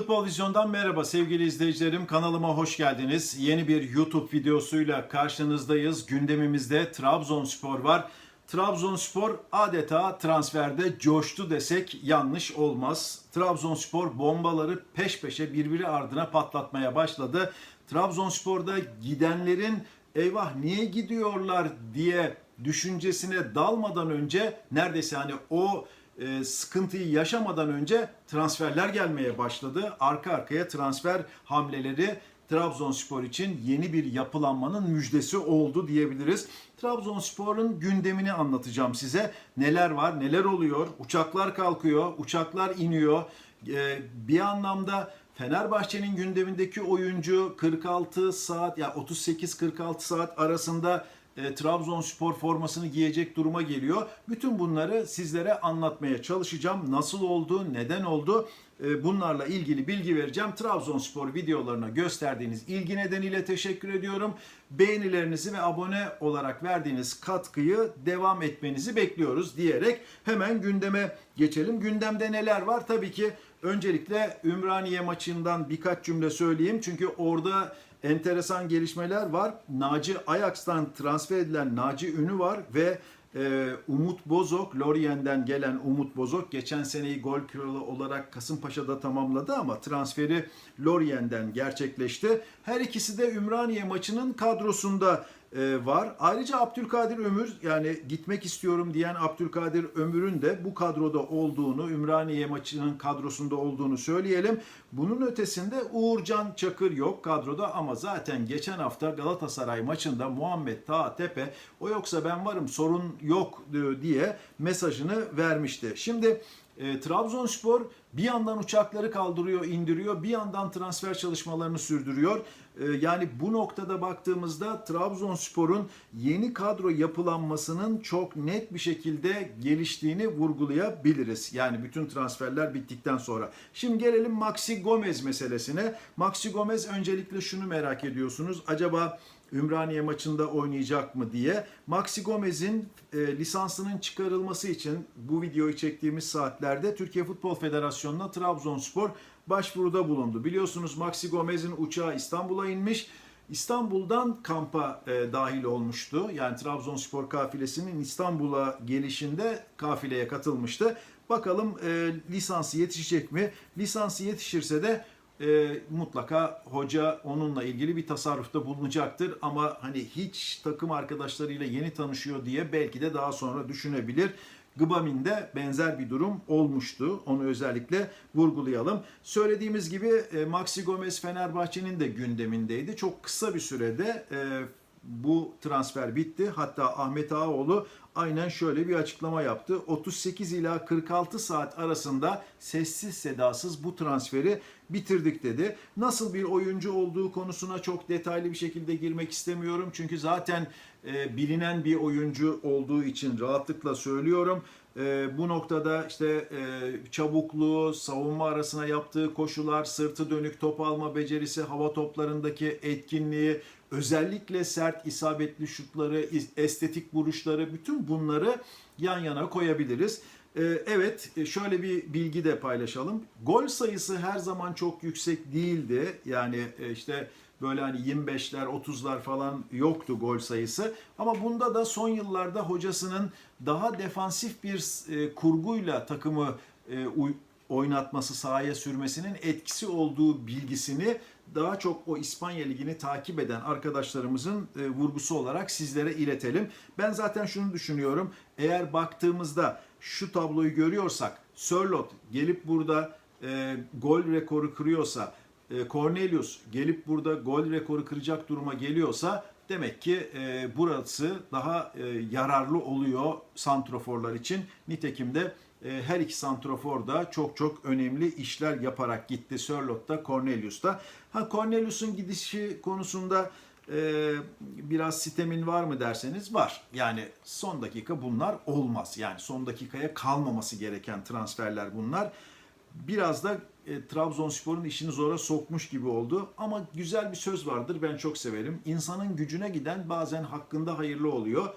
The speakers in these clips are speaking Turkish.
Futbol Vizyon'dan merhaba sevgili izleyicilerim. Kanalıma hoş geldiniz. Yeni bir YouTube videosuyla karşınızdayız. Gündemimizde Trabzonspor var. Trabzonspor adeta transferde coştu desek yanlış olmaz. Trabzonspor bombaları peş peşe birbiri ardına patlatmaya başladı. Trabzonspor'da gidenlerin eyvah niye gidiyorlar diye düşüncesine dalmadan önce neredeyse hani o e, sıkıntıyı yaşamadan önce transferler gelmeye başladı. Arka arkaya transfer hamleleri Trabzonspor için yeni bir yapılanmanın müjdesi oldu diyebiliriz. Trabzonspor'un gündemini anlatacağım size. Neler var, neler oluyor? Uçaklar kalkıyor, uçaklar iniyor. E, bir anlamda Fenerbahçe'nin gündemindeki oyuncu 46 saat ya 38-46 saat arasında e, Trabzonspor formasını giyecek duruma geliyor. Bütün bunları sizlere anlatmaya çalışacağım. Nasıl oldu, neden oldu? E, bunlarla ilgili bilgi vereceğim. Trabzonspor videolarına gösterdiğiniz ilgi nedeniyle teşekkür ediyorum. Beğenilerinizi ve abone olarak verdiğiniz katkıyı devam etmenizi bekliyoruz diyerek hemen gündeme geçelim. Gündemde neler var? Tabii ki öncelikle Ümraniye maçından birkaç cümle söyleyeyim. Çünkü orada enteresan gelişmeler var. Naci Ajax'tan transfer edilen Naci Ünü var ve e, Umut Bozok, Lorient'den gelen Umut Bozok geçen seneyi gol kralı olarak Kasımpaşa'da tamamladı ama transferi Lorient'den gerçekleşti. Her ikisi de Ümraniye maçının kadrosunda e, var. Ayrıca Abdülkadir Ömür yani gitmek istiyorum diyen Abdülkadir Ömür'ün de bu kadroda olduğunu, Ümraniye maçının kadrosunda olduğunu söyleyelim. Bunun ötesinde Uğurcan Çakır yok kadroda ama zaten geçen hafta Galatasaray maçında Muhammed Taha Tepe o yoksa ben varım sorun yok diye mesajını vermişti. Şimdi e, Trabzonspor bir yandan uçakları kaldırıyor, indiriyor, bir yandan transfer çalışmalarını sürdürüyor. E, yani bu noktada baktığımızda Trabzonspor'un yeni kadro yapılanmasının çok net bir şekilde geliştiğini vurgulayabiliriz. Yani bütün transferler bittikten sonra. Şimdi gelelim Maxi Gomez meselesine. Maxi Gomez öncelikle şunu merak ediyorsunuz. Acaba Ümraniye maçında oynayacak mı diye. Maxi Gomez'in e, lisansının çıkarılması için bu videoyu çektiğimiz saatlerde Türkiye Futbol Federasyonu'na Trabzonspor başvuruda bulundu. Biliyorsunuz Maxi Gomez'in uçağı İstanbul'a inmiş. İstanbul'dan kampa e, dahil olmuştu. Yani Trabzonspor kafilesinin İstanbul'a gelişinde kafileye katılmıştı. Bakalım e, lisansı yetişecek mi? Lisansı yetişirse de e, mutlaka hoca onunla ilgili bir tasarrufta bulunacaktır. Ama hani hiç takım arkadaşlarıyla yeni tanışıyor diye belki de daha sonra düşünebilir. Gıbamin'de benzer bir durum olmuştu. Onu özellikle vurgulayalım. Söylediğimiz gibi e, Maxi Gomez Fenerbahçe'nin de gündemindeydi. Çok kısa bir sürede e, bu transfer bitti. Hatta Ahmet Ağaoğlu aynen şöyle bir açıklama yaptı. 38 ila 46 saat arasında sessiz sedasız bu transferi bitirdik dedi. Nasıl bir oyuncu olduğu konusuna çok detaylı bir şekilde girmek istemiyorum. Çünkü zaten e, bilinen bir oyuncu olduğu için rahatlıkla söylüyorum. E, bu noktada işte e, çabukluğu, savunma arasına yaptığı koşular, sırtı dönük top alma becerisi, hava toplarındaki etkinliği, özellikle sert isabetli şutları, estetik vuruşları bütün bunları yan yana koyabiliriz. Ee, Evet şöyle bir bilgi de paylaşalım. Gol sayısı her zaman çok yüksek değildi. Yani e, işte böyle hani 25'ler 30'lar falan yoktu gol sayısı. Ama bunda da son yıllarda hocasının daha defansif bir e, kurguyla takımı e, oynatması, sahaya sürmesinin etkisi olduğu bilgisini daha çok o İspanya Ligi'ni takip eden arkadaşlarımızın e, vurgusu olarak sizlere iletelim. Ben zaten şunu düşünüyorum. Eğer baktığımızda şu tabloyu görüyorsak Sörlot gelip burada e, gol rekoru kırıyorsa Cornelius gelip burada gol rekoru kıracak duruma geliyorsa demek ki e, burası daha e, yararlı oluyor santroforlar için. Nitekim de e, her iki santrofor da çok çok önemli işler yaparak gitti. Sörlot da Cornelius da. Ha Cornelius'un gidişi konusunda e, biraz sitemin var mı derseniz var. Yani son dakika bunlar olmaz. Yani son dakikaya kalmaması gereken transferler bunlar. Biraz da e, Trabzonspor'un işini zora sokmuş gibi oldu. Ama güzel bir söz vardır ben çok severim. İnsanın gücüne giden bazen hakkında hayırlı oluyor.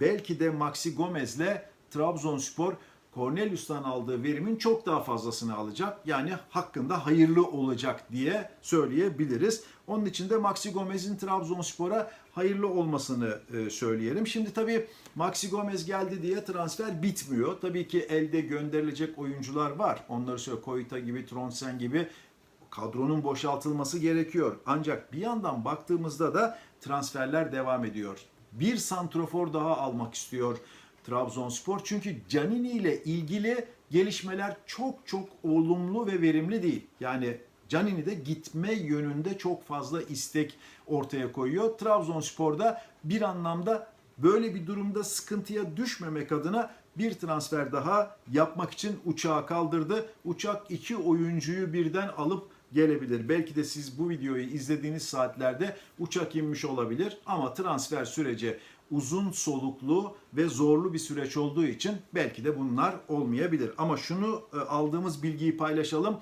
Belki de Maxi Gomez'le Trabzonspor Cornelius'tan aldığı verimin çok daha fazlasını alacak. Yani hakkında hayırlı olacak diye söyleyebiliriz. Onun için de Maxi Gomez'in Trabzonspor'a hayırlı olmasını e, söyleyelim. Şimdi tabii Maxi Gomez geldi diye transfer bitmiyor. Tabii ki elde gönderilecek oyuncular var. Onları söyle Koyta gibi, Tronsen gibi kadronun boşaltılması gerekiyor. Ancak bir yandan baktığımızda da transferler devam ediyor. Bir santrofor daha almak istiyor Trabzonspor. Çünkü Canini ile ilgili gelişmeler çok çok olumlu ve verimli değil. Yani Canini de gitme yönünde çok fazla istek ortaya koyuyor. Trabzonspor'da bir anlamda böyle bir durumda sıkıntıya düşmemek adına bir transfer daha yapmak için uçağı kaldırdı. Uçak iki oyuncuyu birden alıp gelebilir. Belki de siz bu videoyu izlediğiniz saatlerde uçak inmiş olabilir ama transfer süreci uzun soluklu ve zorlu bir süreç olduğu için belki de bunlar olmayabilir. Ama şunu e, aldığımız bilgiyi paylaşalım.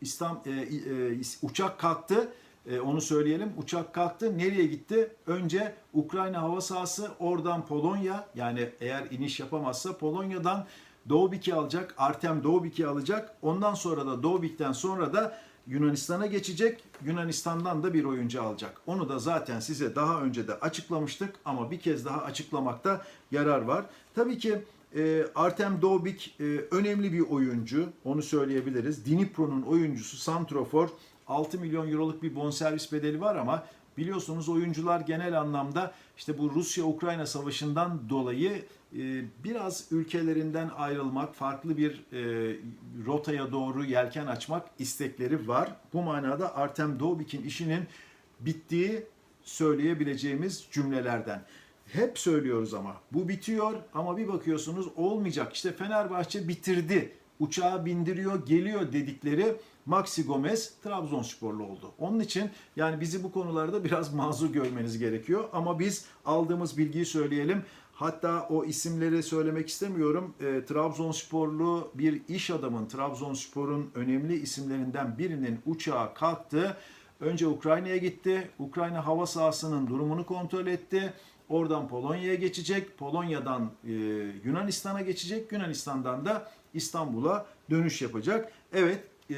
İslam e, e, uçak kalktı. E, onu söyleyelim. Uçak kalktı. Nereye gitti? Önce Ukrayna hava sahası, oradan Polonya. Yani eğer iniş yapamazsa Polonya'dan Doğubik'i alacak. Artem Doğubik'i alacak. Ondan sonra da Doğubik'ten sonra da Yunanistan'a geçecek. Yunanistan'dan da bir oyuncu alacak. Onu da zaten size daha önce de açıklamıştık ama bir kez daha açıklamakta yarar var. Tabii ki e, Artem Dobik e, önemli bir oyuncu. Onu söyleyebiliriz. Dnipro'nun oyuncusu Santrofor 6 milyon euroluk bir bonservis bedeli var ama biliyorsunuz oyuncular genel anlamda işte bu Rusya-Ukrayna savaşından dolayı e, biraz ülkelerinden ayrılmak, farklı bir e, rotaya doğru yelken açmak istekleri var. Bu manada Artem Dobik'in işinin bittiği söyleyebileceğimiz cümlelerden. Hep söylüyoruz ama bu bitiyor ama bir bakıyorsunuz olmayacak. İşte Fenerbahçe bitirdi, uçağa bindiriyor, geliyor dedikleri Maxi Gomez Trabzonsporlu oldu. Onun için yani bizi bu konularda biraz mazur görmeniz gerekiyor. Ama biz aldığımız bilgiyi söyleyelim. Hatta o isimleri söylemek istemiyorum. E, Trabzonsporlu bir iş adamın, Trabzonspor'un önemli isimlerinden birinin uçağı kalktı. Önce Ukrayna'ya gitti. Ukrayna hava sahasının durumunu kontrol etti. Oradan Polonya'ya geçecek. Polonya'dan e, Yunanistan'a geçecek. Yunanistan'dan da İstanbul'a dönüş yapacak. Evet e,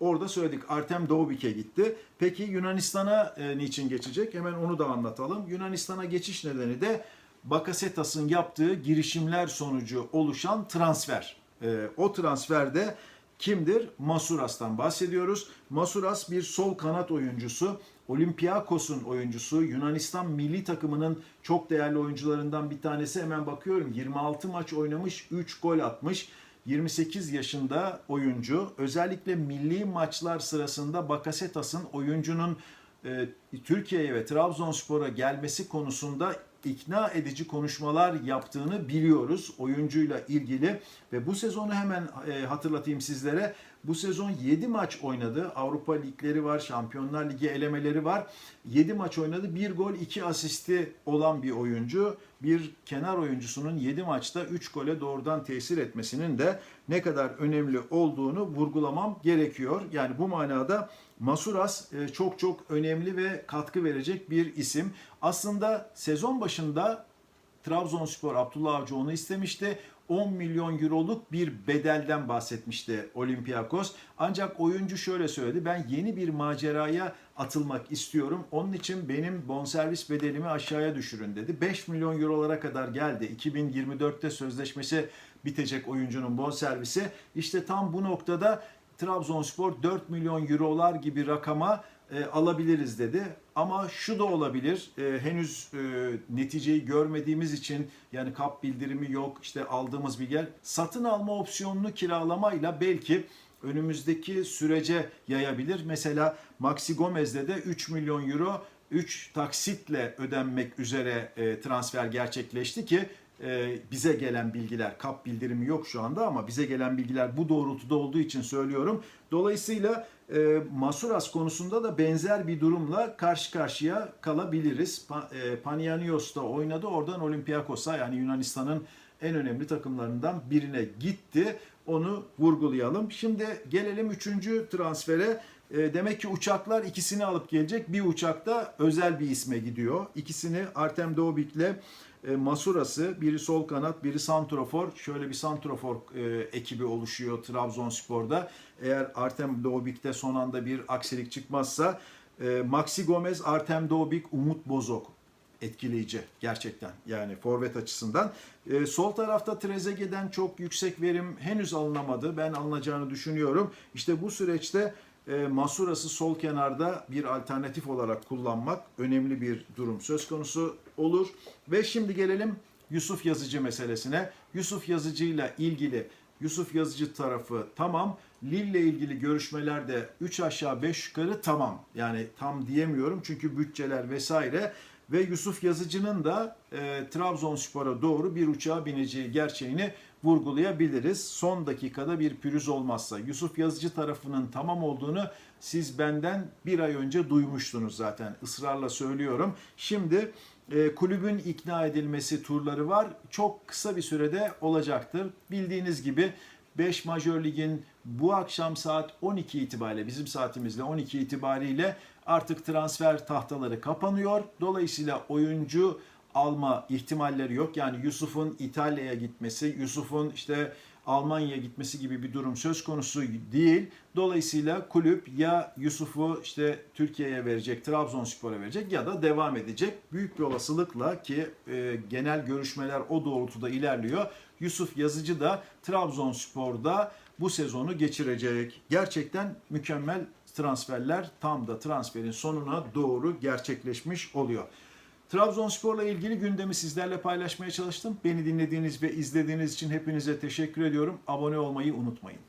orada söyledik Artem Doğubik'e gitti. Peki Yunanistan'a e, niçin geçecek? Hemen onu da anlatalım. Yunanistan'a geçiş nedeni de Bakasetas'ın yaptığı girişimler sonucu oluşan transfer. E, o transferde kimdir? Masuras'tan bahsediyoruz. Masuras bir sol kanat oyuncusu. Olympiakos'un oyuncusu. Yunanistan milli takımının çok değerli oyuncularından bir tanesi. Hemen bakıyorum 26 maç oynamış, 3 gol atmış. 28 yaşında oyuncu. Özellikle milli maçlar sırasında Bakasetas'ın oyuncunun e, Türkiye'ye ve Trabzonspor'a gelmesi konusunda ikna edici konuşmalar yaptığını biliyoruz oyuncuyla ilgili ve bu sezonu hemen e, hatırlatayım sizlere. Bu sezon 7 maç oynadı. Avrupa ligleri var, Şampiyonlar Ligi elemeleri var. 7 maç oynadı. 1 gol, 2 asisti olan bir oyuncu. Bir kenar oyuncusunun 7 maçta 3 gole doğrudan tesir etmesinin de ne kadar önemli olduğunu vurgulamam gerekiyor. Yani bu manada Masuras e, çok çok önemli ve katkı verecek bir isim. Aslında sezon başında Trabzonspor Abdullah Avcı onu istemişti. 10 milyon euroluk bir bedelden bahsetmişti Olympiakos. Ancak oyuncu şöyle söyledi. Ben yeni bir maceraya atılmak istiyorum. Onun için benim bonservis bedelimi aşağıya düşürün dedi. 5 milyon eurolara kadar geldi. 2024'te sözleşmesi bitecek oyuncunun bonservisi. İşte tam bu noktada Trabzonspor 4 milyon eurolar gibi rakama e, alabiliriz dedi. Ama şu da olabilir. E, henüz e, neticeyi görmediğimiz için yani kap bildirimi yok. işte aldığımız bir gel. Satın alma opsiyonunu kiralamayla belki önümüzdeki sürece yayabilir. Mesela Maxi Gomez'de de 3 milyon euro 3 taksitle ödenmek üzere e, transfer gerçekleşti ki e, bize gelen bilgiler, kap bildirimi yok şu anda ama bize gelen bilgiler bu doğrultuda olduğu için söylüyorum. Dolayısıyla e, Masuras konusunda da benzer bir durumla karşı karşıya kalabiliriz. Pa, e, Panianios da oynadı. Oradan Olympiakos'a yani Yunanistan'ın en önemli takımlarından birine gitti. Onu vurgulayalım. Şimdi gelelim üçüncü transfere. E, demek ki uçaklar ikisini alıp gelecek. Bir uçakta özel bir isme gidiyor. İkisini Artem Doğbik'le e, Masurası, biri sol kanat, biri santrofor. Şöyle bir santrofor e, ekibi oluşuyor Trabzonspor'da. Eğer Artem Doğbik'te son anda bir aksilik çıkmazsa e, Maxi Gomez, Artem Doğbik, Umut Bozok etkileyici gerçekten yani forvet açısından. E, sol tarafta Trezeguet'den çok yüksek verim henüz alınamadı. Ben alınacağını düşünüyorum. İşte bu süreçte e, Masuras'ı sol kenarda bir alternatif olarak kullanmak önemli bir durum söz konusu olur. Ve şimdi gelelim Yusuf Yazıcı meselesine. Yusuf Yazıcı ile ilgili Yusuf Yazıcı tarafı tamam. Lille ilgili görüşmelerde 3 aşağı 5 yukarı tamam. Yani tam diyemiyorum çünkü bütçeler vesaire ve Yusuf Yazıcı'nın da e, Trabzonspor'a doğru bir uçağa bineceği gerçeğini vurgulayabiliriz. Son dakikada bir pürüz olmazsa. Yusuf Yazıcı tarafının tamam olduğunu siz benden bir ay önce duymuştunuz zaten. Israrla söylüyorum. Şimdi e, kulübün ikna edilmesi turları var. Çok kısa bir sürede olacaktır. Bildiğiniz gibi 5 Majör Lig'in bu akşam saat 12 itibariyle bizim saatimizle 12 itibariyle artık transfer tahtaları kapanıyor. Dolayısıyla oyuncu alma ihtimalleri yok. Yani Yusuf'un İtalya'ya gitmesi, Yusuf'un işte Almanya'ya gitmesi gibi bir durum söz konusu değil. Dolayısıyla kulüp ya Yusuf'u işte Türkiye'ye verecek, Trabzonspor'a verecek ya da devam edecek. Büyük bir olasılıkla ki e, genel görüşmeler o doğrultuda ilerliyor. Yusuf Yazıcı da Trabzonspor'da bu sezonu geçirecek. Gerçekten mükemmel transferler tam da transferin sonuna doğru gerçekleşmiş oluyor. Trabzonspor'la ilgili gündemi sizlerle paylaşmaya çalıştım. Beni dinlediğiniz ve izlediğiniz için hepinize teşekkür ediyorum. Abone olmayı unutmayın.